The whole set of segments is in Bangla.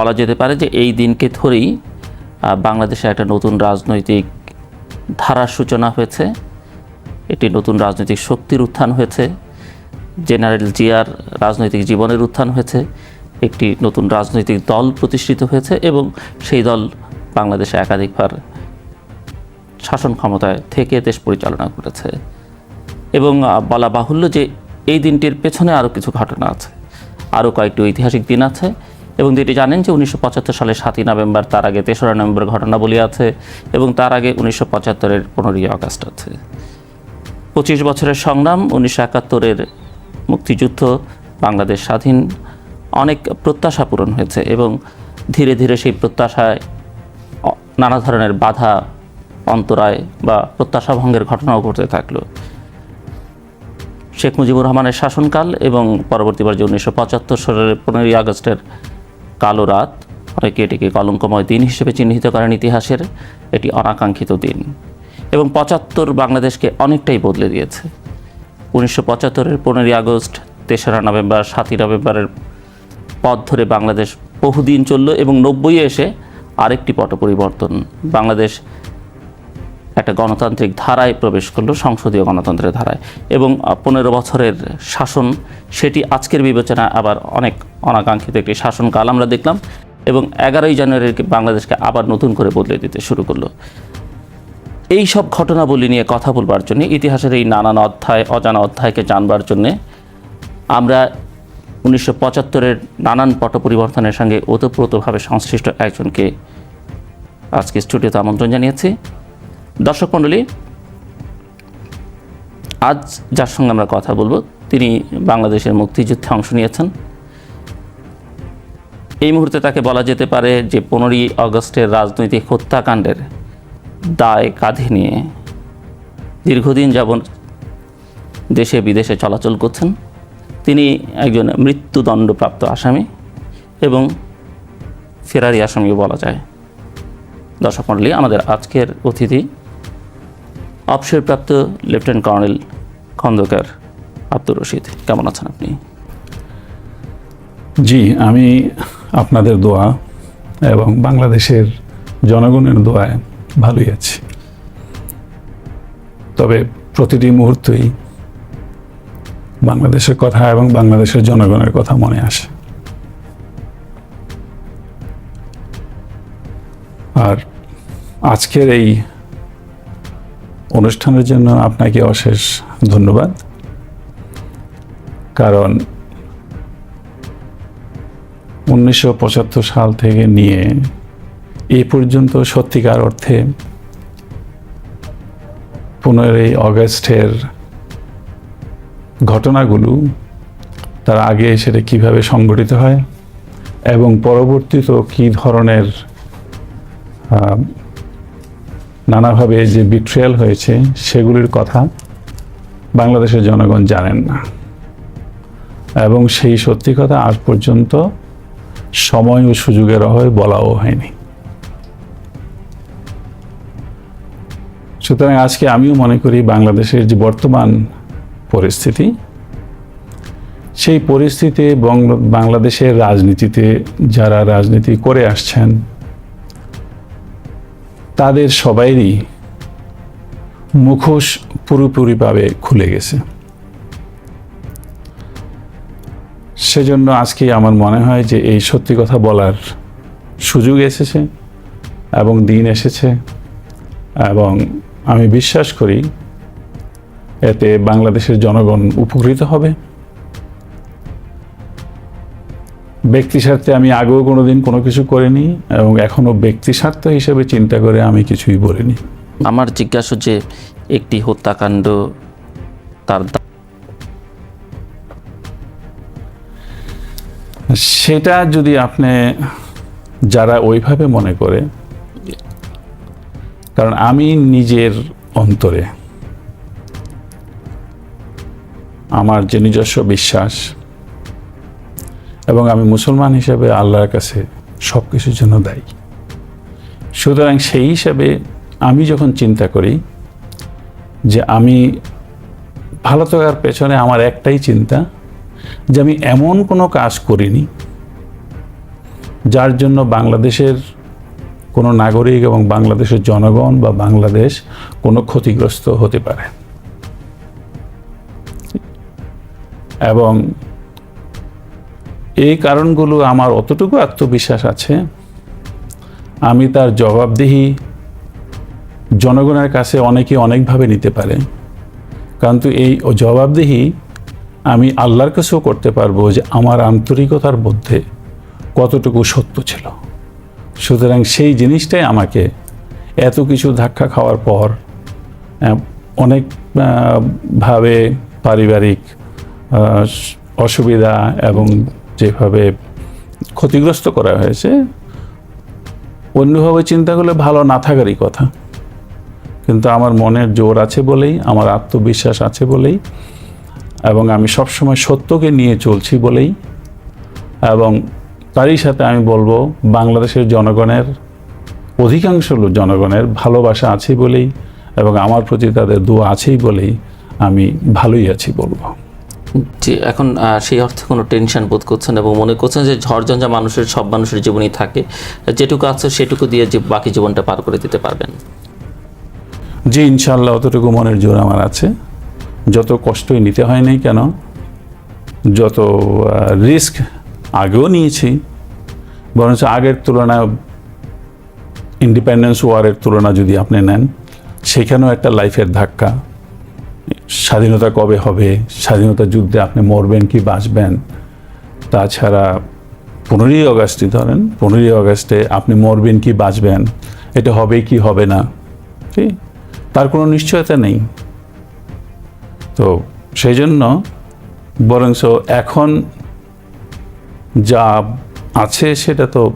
বলা যেতে পারে যে এই দিনকে ধরেই বাংলাদেশে একটা নতুন রাজনৈতিক ধারার সূচনা হয়েছে। এটি নতুন রাজনৈতিক শক্তির উত্থান হয়েছে। জেনারেল জিয়ার রাজনৈতিক জীবনের উত্থান হয়েছে। একটি নতুন রাজনৈতিক দল প্রতিষ্ঠিত হয়েছে এবং সেই দল বাংলাদেশে একাধিকবার শাসন ক্ষমতায় থেকে দেশ পরিচালনা করেছে। এবং বলা বাহুল্য যে এই দিনটির পেছনে আরও কিছু ঘটনা আছে। আরও কয়েকটি ঐতিহাসিক দিন আছে। এবং যেটি জানেন যে উনিশশো পঁচাত্তর সালে সাতই নভেম্বর, তার আগে তেসরা নভেম্বর ঘটনাবলী আছে এবং তার আগে উনিশশো পঁচাত্তরের পনেরোই আগস্ট আছে। পঁচিশ বছরের সংগ্রাম, উনিশশো একাত্তরের মুক্তিযুদ্ধ, বাংলাদেশ স্বাধীন, অনেক প্রত্যাশা পূরণ হয়েছে এবং ধীরে ধীরে সেই প্রত্যাশায় নানা ধরনের বাধা, অন্তরায় বা প্রত্যাশা ভঙ্গের ঘটনাও ঘটতে থাকল। শেখ মুজিবুর রহমানের শাসনকাল এবং পরবর্তীবার যে উনিশশো পঁচাত্তর সালের পনেরোই আগস্টের কালো রাত, অনেকে এটিকে কলঙ্কময় দিন হিসেবে চিহ্নিত করেন ইতিহাসের এটি অনাকাঙ্ক্ষিত দিন। এবং পঁচাত্তর বাংলাদেশকে অনেকটাই বদলে দিয়েছে। উনিশশো পঁচাত্তরের পনেরোই আগস্ট, তেসরা নভেম্বর, সাতই নভেম্বরের পথ ধরে বাংলাদেশ বহুদিন চলল এবং নব্বইয়ে এসে আরেকটি পট পরিবর্তন। বাংলাদেশ একটা গণতান্ত্রিক ধারায় প্রবেশ করল, সংসদীয় গণতন্ত্রের ধারায়। এবং পনেরো বছরের শাসন, সেটি আজকের বিবেচনায় আবার অনেক অনাকাঙ্ক্ষিত একটি শাসনকাল আমরা দেখলাম এবং এগারোই জানুয়ারি বাংলাদেশকে আবার নতুন করে বদলে দিতে শুরু করল। এই সব ঘটনাবলী নিয়ে কথা বলবার জন্য, ইতিহাসের এই নানান অধ্যায়, অজানা অধ্যায়কে জানবার জন্যে আমরা উনিশশো পঁচাত্তরের নানান পট পরিবর্তনের সঙ্গে ওতপ্রোতভাবে সংশ্লিষ্ট একজনকে আজকে স্টুডিওতে আমন্ত্রণ জানিয়েছি। দর্শক মণ্ডলী, আজ যার সঙ্গে আমরা কথা বলব তিনি বাংলাদেশের মুক্তিযুদ্ধে অংশ নিয়েছেন। এই মুহূর্তে তাকে বলা যেতে পারে যে পনেরোই আগস্টের রাজনৈতিক হত্যাকাণ্ডের দায় কাঁধে নিয়ে দীর্ঘদিন যাবৎ দেশে বিদেশে চলাচল করছেন। তিনি একজন মৃত্যুদণ্ডপ্রাপ্ত আসামি এবং ফেরারি আসামিও বলা যায়। দর্শক মণ্ডলী, আমাদের আজকের অতিথি অবসরপ্রাপ্ত লেফটেন্যান্ট কর্নেল খন্দকার আব্দুর রশিদ, কেমন আছেন আপনি? জি, আমি আপনাদের দোয়া এবং বাংলাদেশের জনগণের দোয়ায় ভালোই আছি। তবে প্রতিটি মুহূর্তেই বাংলাদেশের কথা এবং বাংলাদেশের জনগণের কথা মনে আসে। আর আজকের এই অনুষ্ঠানের জন্য আপনাকে অশেষ ধন্যবাদ। কারণ উনিশশো পঁচাত্তর সাল থেকে নিয়ে এ পর্যন্ত সত্যিকার অর্থে পনেরোই অগস্টের ঘটনাগুলো, তার আগে সেটা কীভাবে সংগঠিত হয় এবং পরবর্তীত কী ধরনের নানাভাবে যে বিট্রিয়াল হয়েছে, সেগুলির কথা বাংলাদেশের জনগণ জানেন না। এবং সেই সত্যি কথা আজ পর্যন্ত সময় ও সুযোগের অভাবে বলাও হয়নি। সুতরাং আজকে আমিও মনে করি বাংলাদেশের যে বর্তমান পরিস্থিতি, সেই পরিস্থিতি বাংলাদেশের রাজনীতিতে যারা রাজনীতি করে আসছেন তাদের সবাইরই মুখোশ পুরোপুরিভাবে খুলে গেছে। সেজন্য আজকে আমার মনে হয় যে এই সত্যি কথা বলার সুযোগ এসেছে এবং দিন এসেছে এবং আমি বিশ্বাস করি এতে বাংলাদেশের জনগণ উপকৃত হবে। ব্যক্তি স্বার্থে আমি আগেও কোনো দিন কোনো কিছু করিনি এবং এখনও ব্যক্তি স্বার্থ হিসেবে চিন্তা করে আমি কিছুই বলিনি। আমার জিজ্ঞাসা যে একটি হত্যাকাণ্ড তার সেটা যদি আপনি যারা ওইভাবে মনে করে কারণ আমি নিজের অন্তরে আমার যে নিজস্ব বিশ্বাস এবং আমি মুসলমান হিসেবে আল্লাহর কাছে সব কিছুর জন্য দায়ী। সুতরাং সেই হিসাবে আমি যখন চিন্তা করি যে আমি ভালো থাকার পেছনে আমার একটাই চিন্তা যে আমি এমন কোনো কাজ করিনি যার জন্য বাংলাদেশের কোনো নাগরিক এবং বাংলাদেশের জনগণ বা বাংলাদেশ কোনো ক্ষতিগ্রস্ত হতে পারে। এবং এই কারণগুলো আমার অতটুকু আত্মবিশ্বাস আছে। আমি তার জবাবদিহি জনগণের কাছে অনেকে অনেকভাবে নিতে পারে। কিন্তু এই জবাবদিহি আমি আল্লাহর কাছেও করতে পারব যে আমার আন্তরিকতার মধ্যে কতটুকু সত্য ছিল। সুতরাং সেই জিনিসটাই আমাকে এত কিছু ধাক্কা খাওয়ার পর অনেক ভাবে পারিবারিক অসুবিধা এবং যেভাবে ক্ষতিগ্রস্ত করা হয়েছে, অন্যভাবে চিন্তা করলে ভালো না থাকারই কথা। কিন্তু আমার মনের জোর আছে বলেই, আমার আত্মবিশ্বাস আছে বলেই, এবং আমি সবসময় সত্যকে নিয়ে চলছি বলেই, এবং তারই সাথে আমি বলব, বাংলাদেশের জনগণের, অধিকাংশ জনগণের ভালোবাসা আছে বলেই, এবং আমার প্রতি তাদের দোয়া আছেই বলেই আমি ভালোই আছি বলব। জি এখন সেই অর্থে কোনো টেনশন বোধ করছেন এবং মনে করছেন যে ঝড়ঝঞ্ঝা মানুষের সব মানুষের জীবনই থাকে। যেটুকু আছে সেটুকু দিয়ে যে বাকি জীবনটা পার করে দিতে পারবেন। জি ইনশাল্লাহ অতটুকু মনের জোর আমার আছে। যত কষ্টই নিতে হয় নাই কেন যত রিস্ক আগেও নিয়েছি বরঞ্চ আগের তুলনায় ইন্ডিপেন্ডেন্স ওয়ারের তুলনা যদি আপনি নেন সেখানেও একটা লাইফের ধাক্কা। স্বাধীনতা কবে হবে? স্বাধীনতা যুদ্ধে আপনি মরবেন কি বাঁচবেন? তাছাড়া পনেরোই অগাস্টই ধরেন, পনেরোই অগাস্টে আপনি মরবেন কি বাঁচবেন? এটা হবে কি হবে না? ঠিক তার কোনো নিশ্চয়তা নেই। তো সেই জন্য বরঞ্চ এখন যা আছে সেটা তো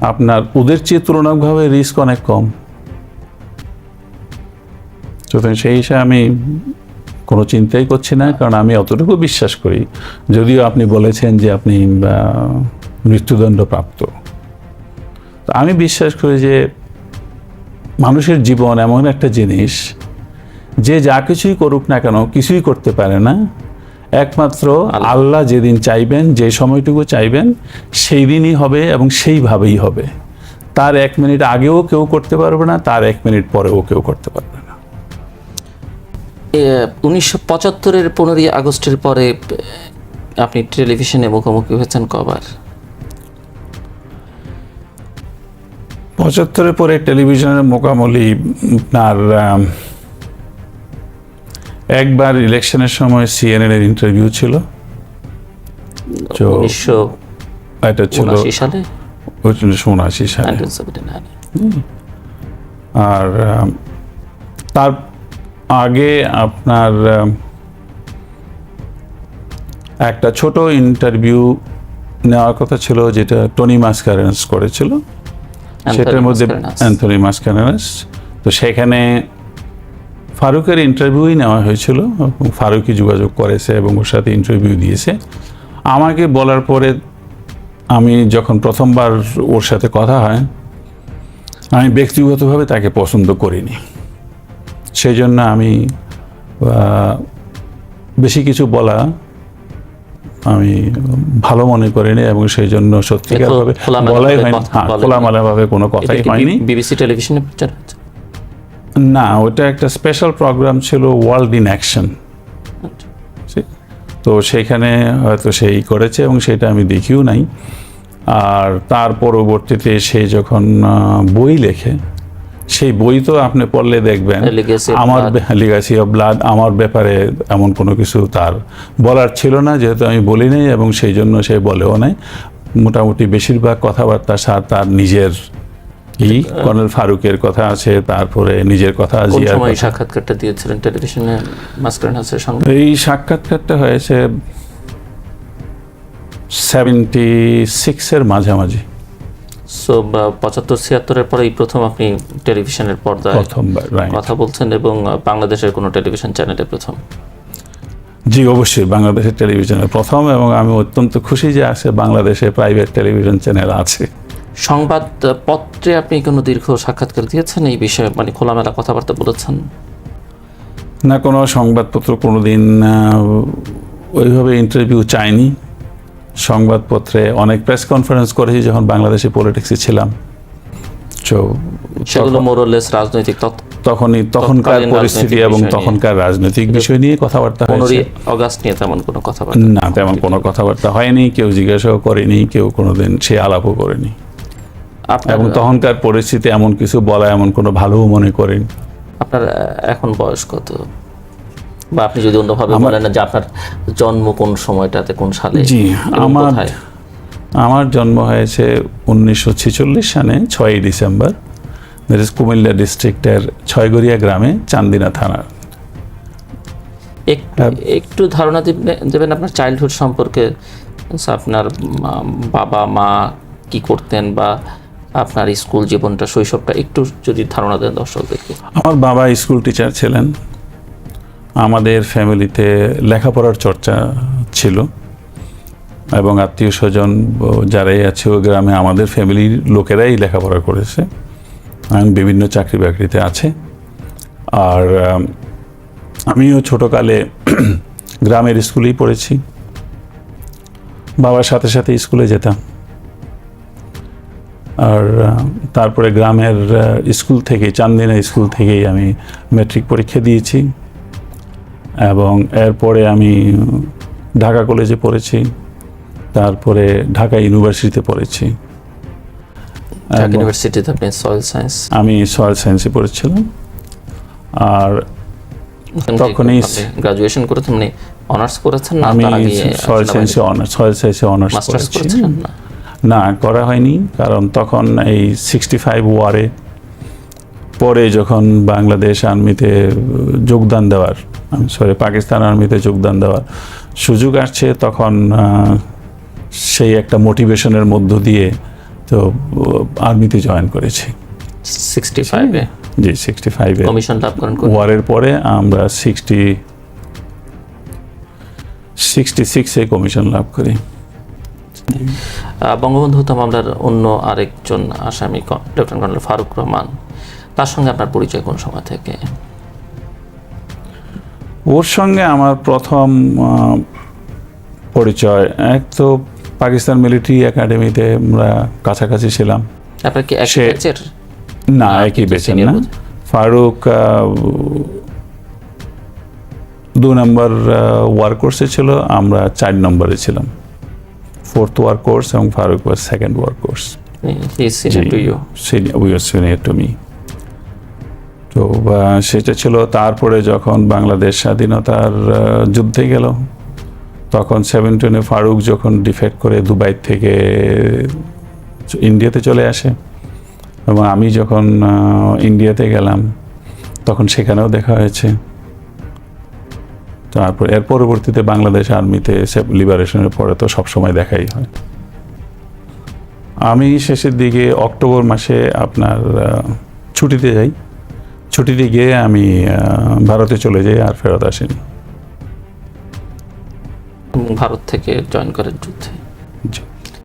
আপনার ওদের চেয়ে তুলনামূলকভাবে রিস্ক অনেক কম। সুতরাং সেই হিসাবে আমি কোনো চিন্তাই করছি না কারণ আমি অতটুকু বিশ্বাস করি। যদিও আপনি বলেছেন যে আপনি আহ, মৃত্যুদণ্ড প্রাপ্ত তো আমি বিশ্বাস করি যে মানুষের জীবন এমন একটা জিনিস যে যা কিছুই করুক না কেন কিছুই করতে পারে না। একমাত্র আল্লাহ যেদিন চাইবেন যে সময়টুকু চাইবেন সেই দিনই হবে এবং সেইভাবেই হবে। তার এক মিনিট আগেও কেউ করতে পারবে না তার এক মিনিট পরেও কেউ করতে পারবে না। উনিশশো পঁচাত্তরের পনেরোই আগস্টের পরে আপনি টেলিভিশনে মুখোমুখি হয়েছেন কবার? পঁচাত্তরের পরে টেলিভিশনের মোকামলি আপনার একবার ইলেকশনের সময় সিএনএন এর ইন্টারভিউ ছিল। এটা ছিল সালে? উনিশশো উনআশি সালে। আর তার আগে আপনার একটা ছোট ইন্টারভিউ নেওয়ার কথা ছিল যেটা টনি মাস্কারেন্স করেছিল। সেটার মধ্যে অ্যান্থনি মাস্কারেন্স। তো সেখানে ফারুকের ইন্টারভিউই নেওয়া হয়েছিল ফারুকই যোগাযোগ করেছে এবং ওর সাথে ইন্টারভিউ দিয়েছে। আমাকে বলার পরে আমি যখন প্রথমবার ওর সাথে কথা হয় আমি ব্যক্তিগতভাবে তাকে পছন্দ করিনি। সেই জন্য আমি বেশি কিছু বলা আমি ভালো মনে করিনি এবং সেই জন্য সত্যিকারভাবে বলাই হয়নি। হ্যাঁ খোলামেলাভাবে কোনো কথাই হয়নি। বিবিসি টেলিভিশনে প্রচার হচ্ছে? না ওটা একটা স্পেশাল প্রোগ্রাম ছিল ওয়ার্ল্ড ইন অ্যাকশন তো সেখানে হয়তো সেই করেছে এবং সেটা আমি দেখিও নাই। আর তার পরবর্তীতে সে যখন বই লেখে সেই বই তো আপনি পড়লে দেখবেন আমার। লিগাসি অফ ব্লাড আমার ব্যাপারে এমন কোনো কিছু তার বলার ছিল না যেহেতু আমি বলি নাই এবং সেই জন্য সে বলেও নাই। মোটামুটি বেশিরভাগ কথাবার্তা সার তার নিজের ই কর্নেল ফারুকের কথা আছে তারপরে নিজের কথা জিয়ার সময় সাক্ষাৎকারটা দিয়েছিলেন টেলিভিশনে হাসের সঙ্গে এই সাক্ষাৎকারটা হয়েছে সেভেন্টি সিক্সের মাঝামাঝি। সো পঁচাত্তর ছিয়াত্তরের পরে এই প্রথম আপনি টেলিভিশনের পর্দায় কথা বলছেন এবং বাংলাদেশের কোনো টেলিভিশন চ্যানেলে প্রথম। জি অবশ্যই বাংলাদেশের টেলিভিশনের প্রথম এবং আমি অত্যন্ত খুশি যে আছে বাংলাদেশে প্রাইভেট টেলিভিশন চ্যানেল আছে। সংবাদ আহ, পত্রে আপনি কোনো দীর্ঘ সাক্ষাৎকার দিয়েছেন? এই বিষয়ে মানে খোলামেলা কথাবার্তা বলেছেন? না কোনো সংবাদপত্র কোনোদিন আহ, ওইভাবে ইন্টারভিউ চায়নি সংবাদপত্রে অনেক প্রেস কনফারেন্স করেছি যখন বাংলাদেশে পলিটিক্সে ছিলাম। তো সেগুলো মোরলেস রাজনৈতিক তখনই তখনকার পরিস্থিতি এবং। তখনকার রাজনৈতিক বিষয় নিয়ে কথাবার্তা হয়েছে। অগাস্ট নিয়ে তেমন কোনো কথাবার্তা না তেমন কোনো কথাবার্তা হয়নি কেউ জিজ্ঞাসাও করেনি কেউ কোনোদিন সে আলাপও করেনি। এবং তখনকার পরিস্থিতি এমন কিছু বলা এমন কোনো ভালোও মনে করেন। আপনার এখন বয়স কত? বা আপনি যদি অন্যভাবে আমার- বলেন না যে আপনার জন্ম কোন সময়টাতে কোন সালে জি, আমার- আমার জন্ম হয়েছে উনিশশো ছেচল্লিশ সালে ছয়ই ডিসেম্বর। দ্যাট ইজ কুমিল্লা ডিস্ট্রিক্টের ছয়গড়িয়া গ্রামে চান্দিনা থানা একটু একটু ধারণা দিবে- দেবেন আপনার চাইল্ডহুড সম্পর্কে। আচ্ছা, আপনার বাবা মা কি করতেন বা আপনার স্কুল জীবনটা শৈশবটা একটু যদি ধারণা দেন দর্শকদেরকে। আমার বাবা স্কুল টিচার ছিলেন। আমাদের ফ্যামিলিতে লেখাপড়ার চর্চা ছিল এবং আত্মীয় স্বজন যারাই আছে ওই গ্রামে আমাদের ফ্যামিলির লোকেরাই লেখাপড়া করেছে বিভিন্ন চাকরি বাকরিতে আছে। আর আমিও ছোটোকালে গ্রামের স্কুলেই পড়েছি। বাবার সাথে সাথে স্কুলে যেতাম। আর তারপরে গ্রামের স্কুল থেকে চান্দিনা স্কুল থেকেই আমি ম্যাট্রিক পরীক্ষা দিয়েছি। এবং এরপরে আমি ঢাকা কলেজে পড়েছি তারপরে ঢাকা ইউনিভার্সিটিতে পড়েছি। ঢাকা ইউনিভার্সিটিতে আপনি সয়েল সায়েন্স আমি সয়েল সায়েন্সে পড়েছিলাম। আর তখনই- গ্রাজুয়েশন করেছেন? মানে অনার্স করেছেন না আমি সয়েল সায়েন্সে অনার্স সয়েল সায়েন্সে অনার্স করেছি। না? না করা হয়নি কারণ তখন এই সিক্সটি ফাইভ ওয়ারে পরে যখন বাংলাদেশ আর্মিতে যোগদান দেওয়ার সরি পাকিস্তান আর্মিতে যোগদান দেওয়ার সুযোগ আসছে। তখন সেই একটা মোটিভেশনের মধ্য দিয়ে তো আর্মিতে জয়েন করেছি। সিক্সটি ফাইভে জি সিক্সটি ফাইভে কমিশন লাভ করেন ওয়ারের পরে আমরা সিক্সটি সিক্সটি সিক্সে কমিশন লাভ করি। বঙ্গবন্ধু হত্যা মামলার অন্য আরেকজন আসামি লেফটেন্যান্ট কর্নেল ফারুক রহমান। তার সঙ্গে আপনার পরিচয় কোন সময় থেকে? ওর সঙ্গে আমার প্রথম পরিচয়। এক তো পাকিস্তান মিলিটারি একাডেমিতে আমরা কাছাকাছি ছিলাম। আপনার কি সে- না একই বেছেন না। ফারুক দু নম্বর ওয়ার কোর্সে ছিল আমরা চার নম্বরে ছিলাম। ফোর্থ ওয়ার কোর্স এবং Farooq war second war course. Senior to you senior to me তো সেটা ছিল তারপরে যখন বাংলাদেশ স্বাধীনতার যুদ্ধে গেল, তখন সেভেন্টিনে ফারুক যখন ডিফেক্ট করে দুবাই থেকে ইন্ডিয়াতে চলে আসে এবং আমি যখন ইন্ডিয়াতে গেলাম, তখন সেখানেও দেখা হয়েছে। তারপর, এর পরবর্তীতে বাংলাদেশ আর্মিতে লিবারেশনের পরে তো সবসময় দেখাই হয়। আমি শেষের দিকে অক্টোবর মাসে আপনার ছুটিতে যাই। ছুটিতে গিয়ে আমি ভারতে চলে যাই আর ফেরত আসিনি ভারত থেকে জয়েন করার যুদ্ধে জি।